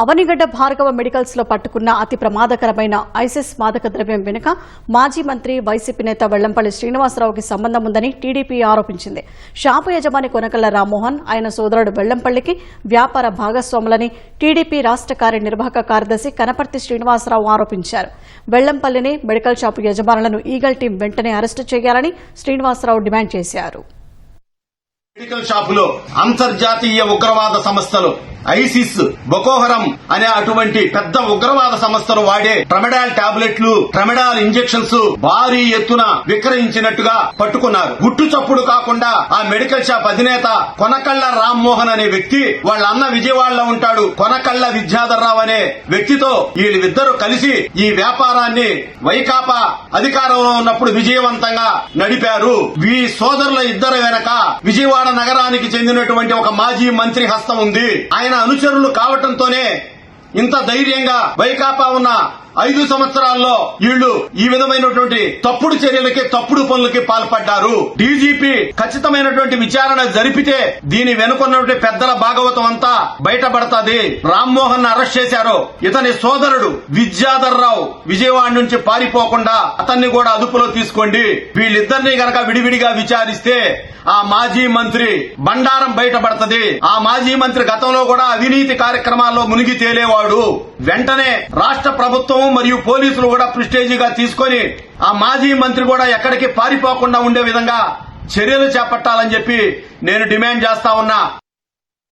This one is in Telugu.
అవనిగడ్డ భార్గవ మెడికల్స్లో పట్టుకున్న అతి ప్రమాదకరమైన ఐసిస్ మాదక ద్రవ్యం వెనుక మాజీ మంత్రి వైసీపీ నేత వెల్లంపల్లి శ్రీనివాసరావుకి సంబంధం ఉందని టీడీపీ ఆరోపించింది. షాపు యజమాని కొనకళ్ళ రామ్మోహన్ ఆయన సోదరుడు వెల్లంపల్లికి వ్యాపార భాగస్వాములని టీడీపీ రాష్ట్ర కార్యనిర్వాహక కార్యదర్శి కనపర్తి శ్రీనివాసరావు ఆరోపించారు. వెల్లంపల్లిని మెడికల్ షాపు యజమానులను ఈగల్ టీం వెంటనే అరెస్టు చేయాలని శ్రీనివాసరావు డిమాండ్ చేశారు. మెడికల్ షాపులో అంతర్జాతీయ ఉగ్రవాద సంస్థలు ఐసిస్ బొకోహరం అనే అటువంటి పెద్ద ఉగ్రవాద సంస్థలు వాడే ట్రమెడాల్ టాబ్లెట్లు ట్రమెడాల్ ఇంజెక్షన్స్ భారీ ఎత్తున విక్రయించినట్టుగా పట్టుకున్నారు. గుట్టు చప్పుడు కాకుండా ఆ మెడికల్ షాప్ అధినేత కొనకళ్ళ రామ్మోహన్ అనే వ్యక్తి వాళ్ళ అన్న విజయవాడలో ఉంటాడు. కొనకళ్ళ విద్యాధర్రావు అనే వ్యక్తితో వీళ్ళిద్దరూ కలిసి ఈ వ్యాపారాన్ని వైకాపా అధికారంలో ఉన్నప్పుడు విజయవంతంగా నడిపారు. వీ సోదరుల ఇద్దరు వెనక విజయవాడ నగరానికి చెందినటువంటి ఒక మాజీ మంత్రి హస్తం ఉంది. ఆయన అనుచరులు కావటంతోనే ఇంత ధైర్యంగా వైకాపా ఉన్న ఐదు సంవత్సరాల్లో వీళ్ళు ఈ విధమైనటువంటి తప్పుడు చర్యలకి తప్పుడు పనులకి పాల్పడ్డారు. డీజీపీ ఖచ్చితమైనటువంటి విచారణ జరిపితే దీని వెనుకున్నటువంటి పెద్దల భాగవతం అంతా బయటపడతాది. రామ్మోహన్ అరెస్ట్ చేశారు. ఇతని సోదరుడు విద్యాధర్ రావు విజయవాడ నుంచి పారిపోకుండా అతన్ని కూడా అదుపులో తీసుకోండి. వీళ్ళిద్దరిని గనక విడివిడిగా విచారిస్తే ఆ మాజీ మంత్రి బండారం బయటపడుతుంది. ఆ మాజీ మంత్రి గతంలో కూడా అవినీతి కార్యక్రమాల్లో మునిగి తేలేవాడు. వెంటనే రాష్ట్ర ప్రభుత్వం మరియు పోలీసులు కూడా ప్రిస్టేజీగా తీసుకొని ఆ మాజీ మంత్రి కూడా ఎక్కడికి పారిపోకుండా ఉండే విధంగా చర్యలు చేపట్టాలని చెప్పి నేను డిమాండ్ చేస్తా ఉన్నా.